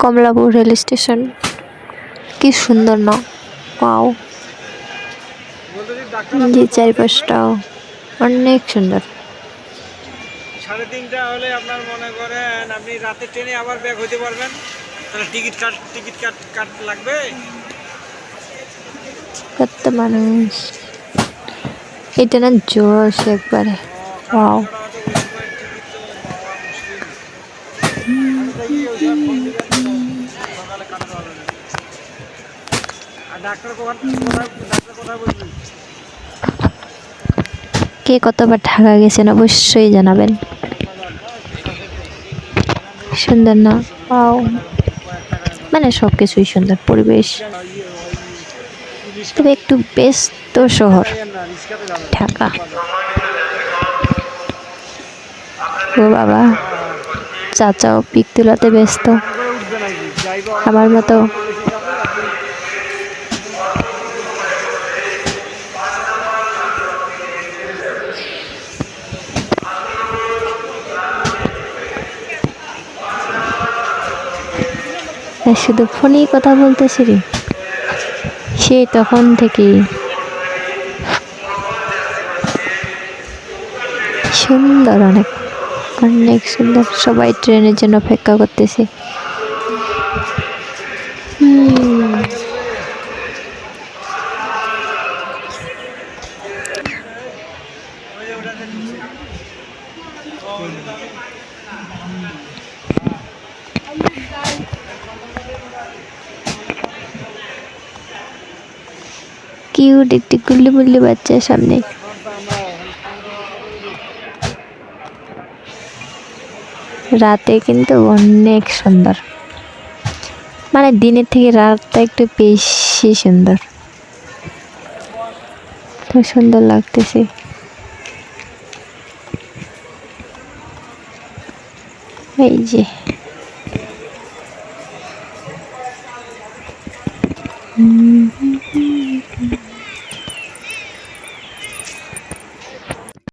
Kamalapur rail station. কি সুন্দর না? পাও যে চারিপাশটাও অনেক সুন্দর। সাড়ে তিনটা হলে আপনার মনে করেন আপনি রাতে ট্রেনে আবার ব্যাক হইতে পারবেন। তাহলে টিকিট কাট টিকিট কাট কাট লাগবে? কত মানুষ। এটা না জোশ একবারে। পাও কে কতবার ঢাকা গেছেন অবশ্যই জানাবেন। সুন্দর না? মানে সব কিছুই সুন্দর পরিবেশ। তবে একটু ব্যস্ত শহর, ঢাকা। ও বাবা। চাচাও পিক তুলাতে ব্যস্ত। আমার মতো। শুধু ফোনেই কথা বলতেছি রে। সেই তখন থেকেই। সুন্দর অনেক। অনেক সুন্দর সবাই ট্রেনের জন্য অপেক্ষা করতেছে। কিউট একটি গুল্লি মুল্লি বাচ্চার সামনে। রাতে কিন্তু অনেক সুন্দর। মানে দিনের থেকে রাতটা একটু বেশি সুন্দর। তো সুন্দর লাগতেছে। এই যে। হুম